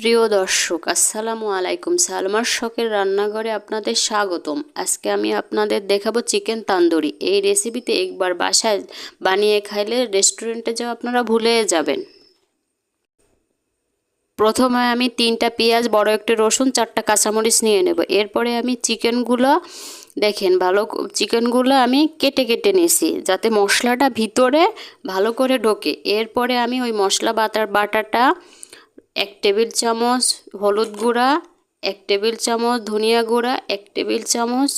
প্রিয় দর্শক, আসসালামু আলাইকুম। সালমার শখের রান্নাঘরে আপনাদের স্বাগতম। আজকে আমি আপনাদের দেখাবো চিকেন তান্দুরি। এই রেসিপিতে একবার বাসায় বানিয়ে খাইলে রেস্টুরেন্টে যাও আপনারা ভুলে যাবেন। প্রথমে আমি তিনটা পেঁয়াজ, বড় একটি রসুন, চারটা কাঁচামরিচ নিয়ে নেব। এরপরে আমি চিকেনগুলো, দেখেন ভালো চিকেনগুলো আমি কেটে কেটে নিয়েছি যাতে মশলাটা ভিতরে ভালো করে ঢোকে। এরপরে আমি ওই মশলা বাটার বাটাটা এক টেবিল চামচ হলুদ গুঁড়া, এক টেবিল চামচ ধনিয়া গুঁড়া, এক টেবিল চামচ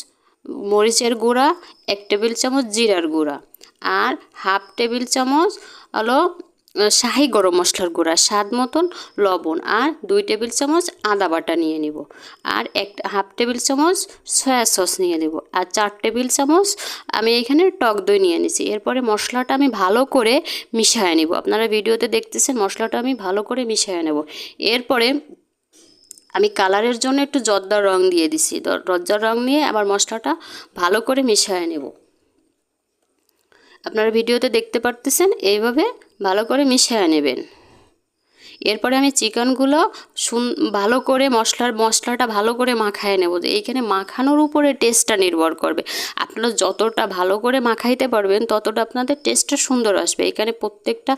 মরিচের গুঁড়া, এক টেবিল চামচ জিরার গুঁড়া আর হাফ টেবিল চামচ হলো শাহি গরম মশলার গুঁড়া, স্বাদ মতন লবণ আর দুই টেবিল চামচ আদা বাটা নিয়ে নিব। আর এক হাফ টেবিল চামচ সয়া সস নিয়ে নেব। আর চার টেবিল চামচ আমি এখানে টক দই নিয়ে নিছি। এরপরে মশলাটা আমি ভালো করে মিশিয়ে নেব। আপনারা ভিডিওতে দেখতেছেন মশলাটা আমি ভালো করে মিশিয়ে নেব। এরপরে আমি কালারের জন্য একটু জর্দার রং দিয়ে দিছি। রজ্জার রং নিয়ে আবার মশলাটা ভালো করে মিশিয়ে নেব। আপনারা ভিডিওতে দেখতে পারতেছেন, এইভাবে ভালো করে মিশিয়ে নেবেন। এরপরে আমি চিকেনগুলো সুন, ভালো করে মশলার, মশলাটা ভালো করে মাখায় নেব। এইখানে মাখানোর উপরে টেস্টটা নির্ভর করবে। আপনারা যতটা ভালো করে মাখাইতে পারবেন, ততটা আপনাদের টেস্টটা সুন্দর আসবে। এখানে প্রত্যেকটা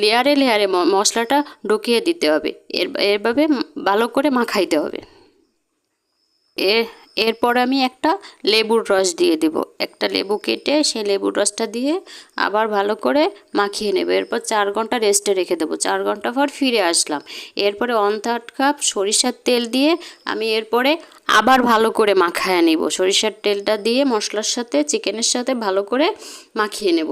লেয়ারে লেয়ারে মশলাটা ঢুকিয়ে দিতে হবে। এর এরভাবে ভালো করে মাখাইতে হবে। এ এরপর আমি একটা লেবুর রস দিয়ে দেব। একটা লেবু কেটে সেই লেবুর রসটা দিয়ে আবার ভালো করে মাখিয়ে নেব। এরপর চার ঘণ্টা রেস্টে রেখে দেবো। চার ঘণ্টা পর ফিরে আসলাম। এরপরে ওয়ান থার্ড কাপ সরিষার তেল দিয়ে আমি এরপরে আবার ভালো করে মাখায় নেব। সরিষার তেলটা দিয়ে মশলার সাথে চিকেনের সাথে ভালো করে মাখিয়ে নেব।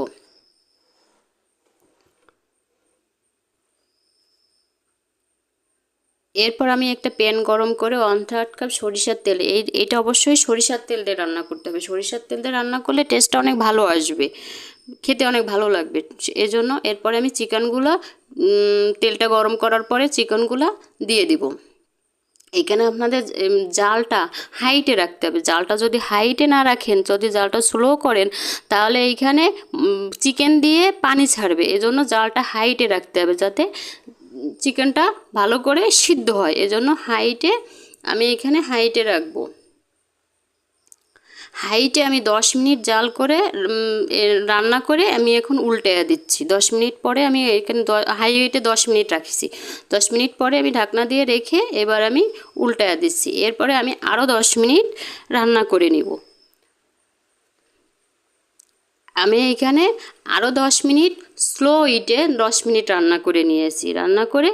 এরপর আমি একটা প্যান গরম করে ওয়ান থার্ড কাপ সরিষার তেল, এই, এটা অবশ্যই সরিষার তেল দিয়ে রান্না করতে হবে। সরিষার তেল দিয়ে রান্না করলে টেস্টটা অনেক ভালো আসবে, খেতে অনেক ভালো লাগবে। এজন্য এরপরে আমি চিকেনগুলো তেলটা গরম করার পরে চিকেনগুলো দিয়ে দিব। এখানে আপনাদের জালটা হাইটে রাখতে হবে। জালটা যদি হাইটে না রাখেন, যদি জালটা স্লো করেন, তাহলে এইখানে চিকেন দিয়ে পানি ছাড়বে। এজন্য জালটা হাইটে রাখতে হবে যাতে চিকেনটা ভালো করে সিদ্ধ হয়, এজন্য হাইটে আমি এখানে হাইটে রাখব। হাইটে আমি দশ মিনিট জাল করে রান্না করে আমি এখন উল্টে দিচ্ছি। দশ মিনিট পরে আমি এখানে হাই হিটে দশ মিনিট রাখছি। দশ মিনিট পরে আমি ঢাকনা দিয়ে রেখে এবার আমি উল্টে দিচ্ছি। এরপরে আমি আরও দশ মিনিট রান্না করে নিব। আমি এখানে আরও দশ মিনিট স্লো হিটে দশ মিনিট রান্না করে নিয়েছি। রান্না করে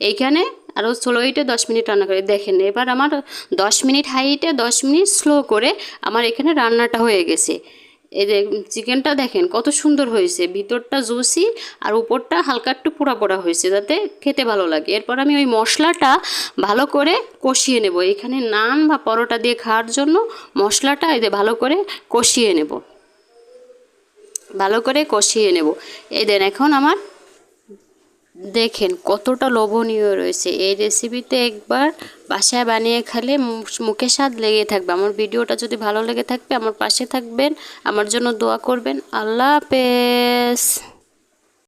এইখানে আরও স্লো হিটে দশ মিনিট রান্না করে। দেখেন, এবার আমার দশ মিনিট হাই হিটে দশ মিনিট স্লো করে আমার এখানে রান্নাটা হয়ে গেছে। এই যে চিকেনটা দেখেন, কত সুন্দর হয়েছে। ভিতরটা জুসি আর উপরটা হালকা একটু পোড়া পোড়া হয়েছে যাতে খেতে ভালো লাগে। এরপর আমি ওই মশলাটা ভালো করে কষিয়ে নেব। এখানে নান বা পরোটা দিয়ে খাওয়ার জন্য মশলাটা যে ভালো করে কষিয়ে নেব। ভালো করে কষিয়ে নেব। এই দেন এখন আমার দেখেন কতটা লোভনীয় রয়েছে। এই রেসিপিতে একবার বাসায় বানিয়ে খেলে মুখে স্বাদ লেগে থাকবে। আমার ভিডিওটা যদি ভালো লেগে থাকবে, আমার পাশে থাকবেন। আমার জন্য দোয়া করবেন। আল্লাহ হাফেজ।